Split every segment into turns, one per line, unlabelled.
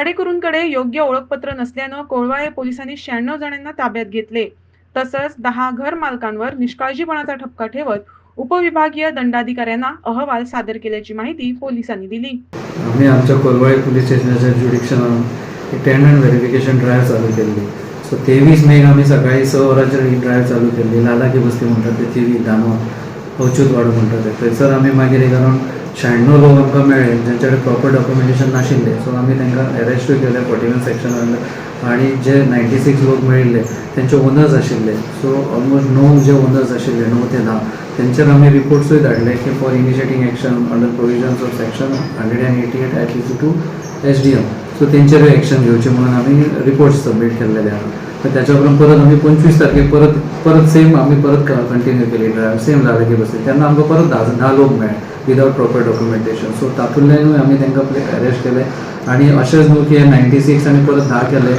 भाडेकरूंकडे योग्य ओळखपत्र नसल्यानं कोळवाळे पोलिसांनी शहाण्णव जणांना ताब्यात घेतले. तसंच दहा घर मालकांवर निष्काळजीपणाचा ठपका ठेवत उपविभागीय दंडाधिकाऱ्यांना अहवाल सादर केल्याची माहिती पोलिसांनी दिली.
आम्ही आमच्या कोलवाळे पोलीस स्टेशनच्या ज्युडिक्शन एक व्हेरिफिकेशन ड्रायव्ह चालू केली सो तेवीस मे आम्ही सकाळी स वरांचेर ही ड्रायव्ह चालू केल्ली. लालाकी बस्ती म्हणतात त्याची थिवी धामो अच्यूत वाडो म्हणटात थंयसर आम्ही मागीर एक अरावंड शहाण्णव लोक आमकां मेळ्ळे जांचे कडेन प्रॉपर डॉक्युमेंटेशन नाशिल्लें सो आमी तांकां अरेस्टूय केले फोर्टी वन सेक्शन आनी जे नायन्टी सिक्स लोक मेळिल्ले तेंचे ओनर्स आशिल्ले सो ऑलमोस्ट णव जे ओनर्स आशिल्ले णव ते धा तेंचेर आमी रिपोर्ट्सूय धाडले की for initiating action under provisions of section hundred and eighty eight at two S D M so तेंचेरूय action घेवची म्हणून आमी रिपोर्ट्स सबमीट केल्लेले आहा तर त्याच्या उपरांत परत आमी पंचवीस तारखेक परत परत सेम आमी परत कंटिन्यू केली ड्रायव्ह सेम लाडकी बसली. तेन्ना आमकां परत धा धा लोक मेळ्ळे विदावट प्रॉपर डॉक्युमेंटेशन सो तातूंतल्यानूय आमी तांकां अरेस्ट केले आनी अशेंच न्हू की नायन्टी सिक्स आनी परत धा केले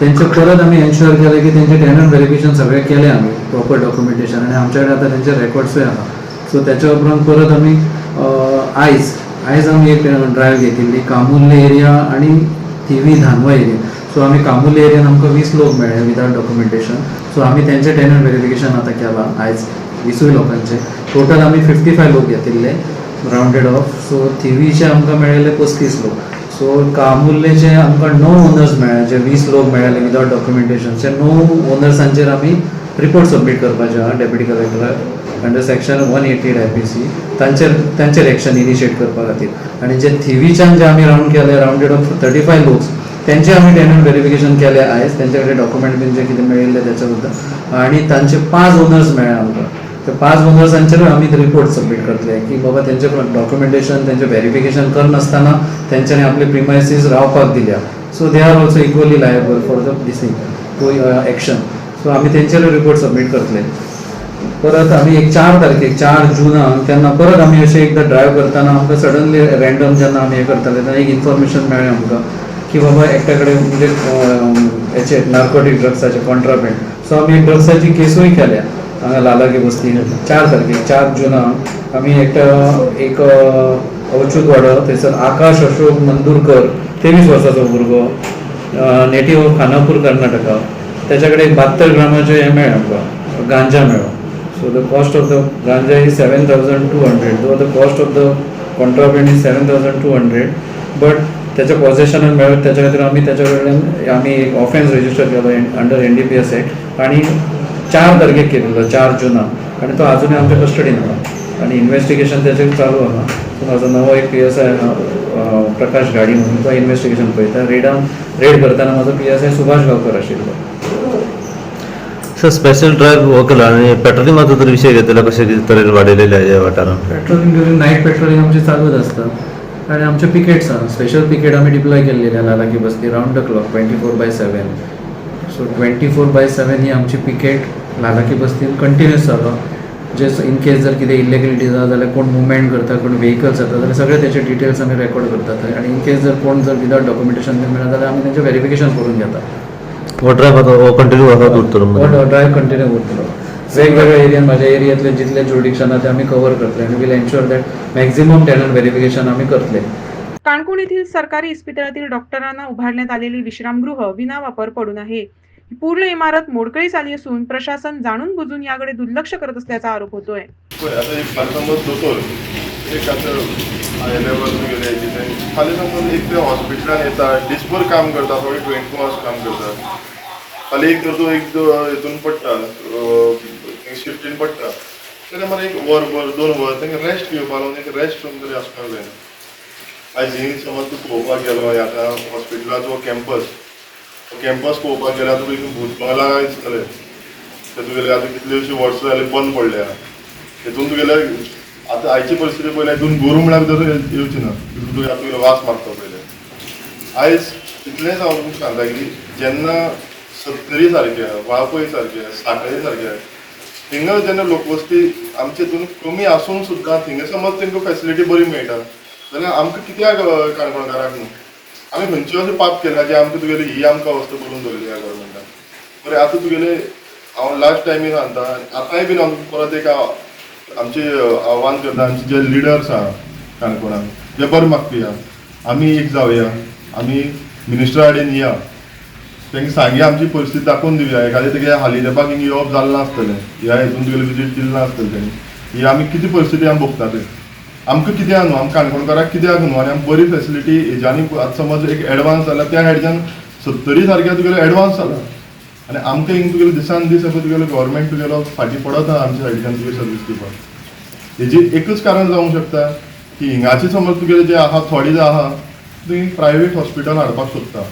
तेंचे परत आमी एन्श्युअर केले की तेंचे टेनंट व्हेरिफिकेशन सगळें केलें आमी प्रॉपर डॉक्युमेंटेशन आनी आमचे कडेन आतां तेंचे रेकॉर्ड्सूय आसा सो त्याच्या उपरांत परत आमी आयज आयज आमी एक ड्रायव्ह घेतिल्ली. कामुल्ले एरिया आनी थिवी धानवा एरिया सो आमी कामुली एरियान आमकां वीस लोक मेळ्ळे विदाउट डॉक्युमेंटेशन सो आमी तेंचे टेनंट व्हेरिफिकेशन आतां केलां आयज विसूय लोकांचे. टोटल आमी फिफ्टी फाय लोक घेतिल्ले रावंडेड ऑफ सो थिवीचे आमकां मेळिल्ले पस्तीस लोक. सो कामुर्लेचे आमकां णव ओनर्स मेळ्ळे जे वीस लोक मेळ्ळे विदाउट डॉक्युमेंटेशन जे णव ओनर्सांचेर आमी रिपोर्ट सबमीट करपाचे आहा deputy कलेक्टराक under section one eighty I P C तांचेर तांचेर एक्शन इनिशिएट करपा खातीर आनी जे थिवीच्यान जे आमी रावंड केले रावंडेड ऑफ थर्टी फाय लोक्स त्यांचे आमी टेनंट व्हेरिफिकेशन केले आयज तेंचे कडेन डॉक्युमेंट बीन जे कितें मेळिल्ले त्याच्या बद्दल आनी तांचे पांच ओनर्स मेळ्ळे आमकां ते पांच ओनर्सांचेर आमी रिपोर्ट सबमीट करतले की बाबा त्यांचे डॉक्युमेंटेशन त्यांचे व्हेरिफिकेशन करनासतना तेंच्यांनी आपले प्रिमायसीस रावपाक दिल्या. So they are also equally liable for the दिसींग to action so आमी तेंचेर रिपोर्ट सबमीट करतले परत आमी एक चार तारखेक चार जुनाक तेन्ना परत आमी अशें एकदां ड्रायव्ह करताना आमकां सडनली रँडम जेन्ना आमी हें करताले तेन्ना एक इन्फॉर्मेशन मेळ्ळें आमकां की बाबा एकट्या कडेन म्हणजे याचे नार्कोटिक नार्कोटीक ड्रग्साचे कॉन्ट्राबँड सो आमी ड्रग्साची केसूय केल्या. हांगा लालागी बस्ती चार तारखेक चार जुनाक आमी एकट्या एक अवचूत वाडो थंयसर आकाश अशोक मंदुरकर तेवीस वर्साचो भुरगो नेटिव्ह ऑफ खानापूर कर्नाटका. त्याच्याकडे बहात्तर ग्रामाचे हे मेळ्ळें आमकां गांजा मेळ्ळो so the cost of the ganja is seven thousand two hundred though the cost of the contraband is seven thousand two hundred but त्याच्या पॉझेशनान मेळत त्याच्या खातीर आमी त्याच्या कडल्यान आमी एक ऑफेन्स रजिस्टर केलो under N D P S act आनी चार तारखेक केलेलो चार जुनाक आनी तो अजूनय आमच्या कस्टडीन आहा. आनी इन्व्हेस्टिगेशन त्याचेर चालू आहा सो म्हाजो नवो एक पी एस आय आहा प्रकाश गाडी म्हणून तो इन्व्हेस्टिगेशन पळयता रेडान रेड करताना म्हाजो P S I Subhash Gaonkar आशिल्लो
सर स्पेशल ड्राईव्ह हो केला आणि पेट्रोलिंगाचो तर विषय घेतला कशा तरेन वाडयलेले आहे या वाठारांत
पेट्रोलिंग नाईट पेट्रोलिंग आमची चालूच असतं आणि आमचे पिकेट्स आहा स्पेशल पिकेट आम्ही डिप्लॉय केलेले आहे. लालाकी बसती round the clock twenty four by seven so twenty four by seven ही आमची पिकेट लालाकी बसतीन कंटिन्यूस चालू जे इन केस जर कितें इलिगलिटी जाता जाल्यार कोण मुवमेंट करता कोण व्हेकल्स जाता जाल्यार सगळे त्याचे डिटेल्स आमी रेकॉर्ड करतात. आणि इन केस जर कोण जर विदाउट डॉक्युमेंटेशन बी मेळत जाल्यार आमी तेंचें व्हेरिफिकेशन करून घेता
हो आता हो कंटिन्यू असत उरतलो.
ड्रायव्ह कंटिन्यू करतलो वेगवेगळ्या एरियान माझ्या एरियातले जितले जुडिक्शन ते आम्ही कव्हर करतले आणि will ensure that maximum tenant verification आम्ही करतले
काणकोण येथील सरकारी इस्पितळातील डॉक्टरांना उभारण्यात आलेली विश्रामगृह विनावापर पडून आहे. ही पूर्ण इमारत मोडकळीस आली असून प्रशासन जाणून बुजून याकडे दुर्लक्ष करत असल्याचा आरोप होतोय.
पळय आतां एक फाल्यां समज दोतोर एक ते हॉस्पिटलान येता काम करता थोडी ट्वेंटी फोर आवर्स काम करता फाल्यां एक तर तो एक दो- हितून पडटा शिफ्टीन पडटा जाल्यार मरे एक वर वर दोन वर तांकां रेस्ट घेवपा लागून एक रेस्ट रूम तरी आसपाक जाय आयज ही समज तूं पळोवपाक गेलो आतां हॉस्पिटलाचो कॅम्पस कॅम्पस पळोवपाक गेल्यार तुका हितून भूत बंगला दिसतलें ते तुगेले आतां कितलींशीं वर्सां जालीं बंद पडल्या. तेतून तुगेले आतां आयची परिस्थिती पळयल्यार हितून गोरू म्हळ्यार भितर येवची ना. तुगे तुवें आतां तुगेलो वास मारता पयले आयज इतलेंच हांव तुमकां सांगता की जेन्ना सत्तरी सारके वाळपय सारके साखळे सारके थिंगा जेन्ना लोकवस्ती आमचे हितून कमी आसून सुद्दां थिंगा समज तांकां फेसिलिटी बरी मेळटा जाल्यार आमकां कित्याक अं, काणकोणकाराक न्हू आमी खंयचे अशें पाप केला जे आमकां तुगेली ही आमकां अवस्था करून दवरली ह्या गव्हर्मेंटान बरें आतां तुगेले हांव लास्ट टायमी सांगता आतांय बीन हांव परत एक आमचे आव्हान करता आमचे जे लिडर्स आहा काणकोणांत जे बरें मागपी आहा आमी एक जावया आमी मिनिस्टरा कडेन या. तांकां सांगी आमची परिस्थिती दाखोवन दिवया एखादें तेगे हाली तेपाक येवप जालें नासतलें ह्या हितून तुगेलें विजीट दिलें नासतलें तेणी ही आमी कितें परिस्थिती आमी भोगता ते आमकां कित्याक न्हू आमकां काणकोणकाराक कित्याक न्हू आनी आमी बरी फेसिलिटी हेज्यांनी आतां समज एक एडवान्स जाला त्या हेज्यान सत्तरी सारक्या तुगेलो एडवान्स जाला आनी आमकां हिंग तुगेलो दिसान दीस आसा तुगेलो गव्हर्मेंट तुगेलो फाटीं पडत आहा आमच्या सायडीच्यान तुगे सर्वीस दिवपाक हेजी एकच कारण जावंक शकता की हिंगाची समज तुगेले जे आहा थोडी जे आहा तुवें प्रायवेट हॉस्पिटल हाडपाक सोदता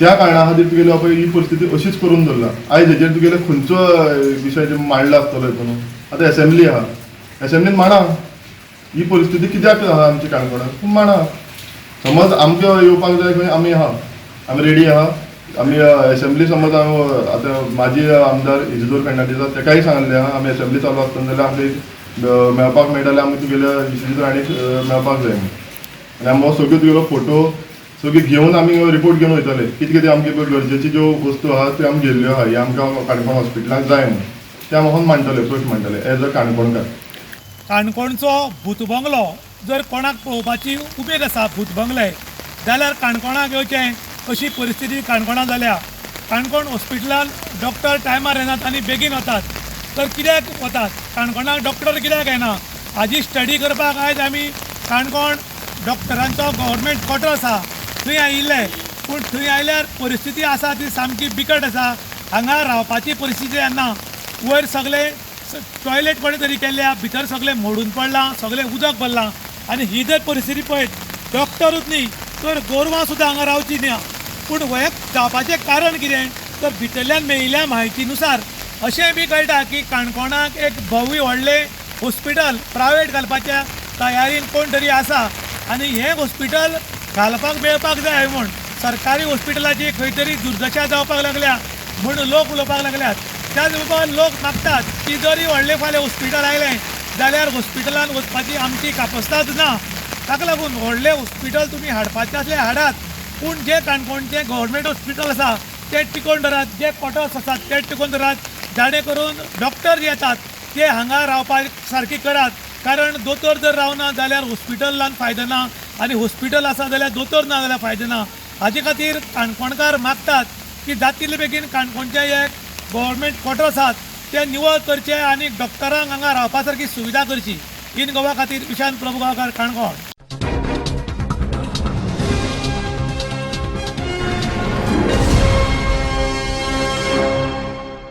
त्या कारणा खातीर तुगेली बाबा ही परिस्थिती अशीच करून दवरला आयज हेजेर तुगेले खंयचो विशय मांडला आसतलो हितून आतां एसेंब्ली आहा एसेंब्लीन मांडा. ही परिस्थिती कित्याक आहा आमच्या काणकोणांत पूण मांडा. समज आमकां येवपाक जाय खंय आमी आहा आमी रेडी आहा आमी एसेंब्ली समज हांव आतां म्हाजी आमदार इजिदोर फेर्नांडीस आसा तेकाय सांगलें आहा आमी एसेंब्ली चालू आसतना जाल्यार आमकां मेळपाक मेळटा जाल्यार आमी तुगेल्या इजिदोर आनीक मेळपाक जाय आनी आमी सगळ्यो तुगेलो फोटो सगळी घेवन आमी रिपोर्ट घेवन वयतले कितें कितें आमगे गरजेची ज्यो वस्तू आहा त्यो आमी गेल्ल्यो आहा. हे आमकां काणकोण हॉस्पिटलाक जाय म्हणून. ते आमी मांडटले पयस मांडटले एज अ काणकोणकार
काणकोणचो भूतबंगलो जर कोणाक पळोवपाची उमेद आसा भूतबंगले जाल्यार काणकोणाक येवचें. अशी परिस्थिती काणकोणां जाल्या? काणकोण हॉस्पिटलान डॉक्टर टायमार येनात आनी बेगीन वतात. तर कित्याक वतात? काणकोणाक डॉक्टर कित्याक येना? हाजी स्टडी करपाक आयज आमी काणकोण डॉक्टरांचो गव्हर्मेंट क्वॉर्टर आसा. थंय आयिल्ले. पूण थंय आयल्यार परिस्थिती आसा ती सामकी बिकट आसा. हांगा रावपाची परिस्थिती येना. वयर सगळे टॉयलेट कोणे तरी केल्या भितर सगळें मोडून पडलां सगळें उदक भरलां. आनी ही जर परिस्थिती पळयत डॉक्टरूच न्ही तर गोरवां सुद्दां हांगा रावची ना पूण वयक जावपाचें कारण कितें? तर भितरल्यान मेळिल्ल्या म्हायतीनुसार अशें बी कळटा की काणकोणाक एक भव्य व्हडलें हॉस्पिटल प्रायवेट घालपाच्या तयारीन कोण तरी आसा. आनी हें हॉस्पिटल घालपाक मेळपाक जाय म्हूण. सरकारी हॉस्पिटलाची खंय तरी दुर्दशा जावपाक लागल्या म्हूण लोक उलोवपाक लागल्यात. त्याच बरोबर लोक मागतात की जरी व्हडलें फाल्यां हॉस्पिटल आयलें जाल्यार हॉस्पिटलान वचपाची आमची कापस्ताद ना. ताका लागून व्हडलें हॉस्पिटल तुमी हाडपाचें आसलें हाडात. पूण जे काणकोणचें गव्हर्मेंट हॉस्पिटल आसा ते टिकोवन धरात जे कॉटर्स आसात ते टिकोवन धरात. जाणे करून डॉक्टर जे येतात ते हांगा रावपा सारकी करात. कारण दोतोर जर रावना जाल्यार हॉस्पिटलान फायदो ना. आनी हॉस्पिटल आसा जाल्यार दोतोर ना जाल्यार फायदो ना. हाजे खातीर काणकोणकार मागतात की जातले बेगीन काणकोणचे हे गव्हर्मेंट क्वॉर्टर्स आसात ते निवळ करचे आनी डॉक्टरांक हांगा रावपा सारकी सुविधा करची. इन गोवा खातीर ईशान प्रभू गांवकार काणकोण.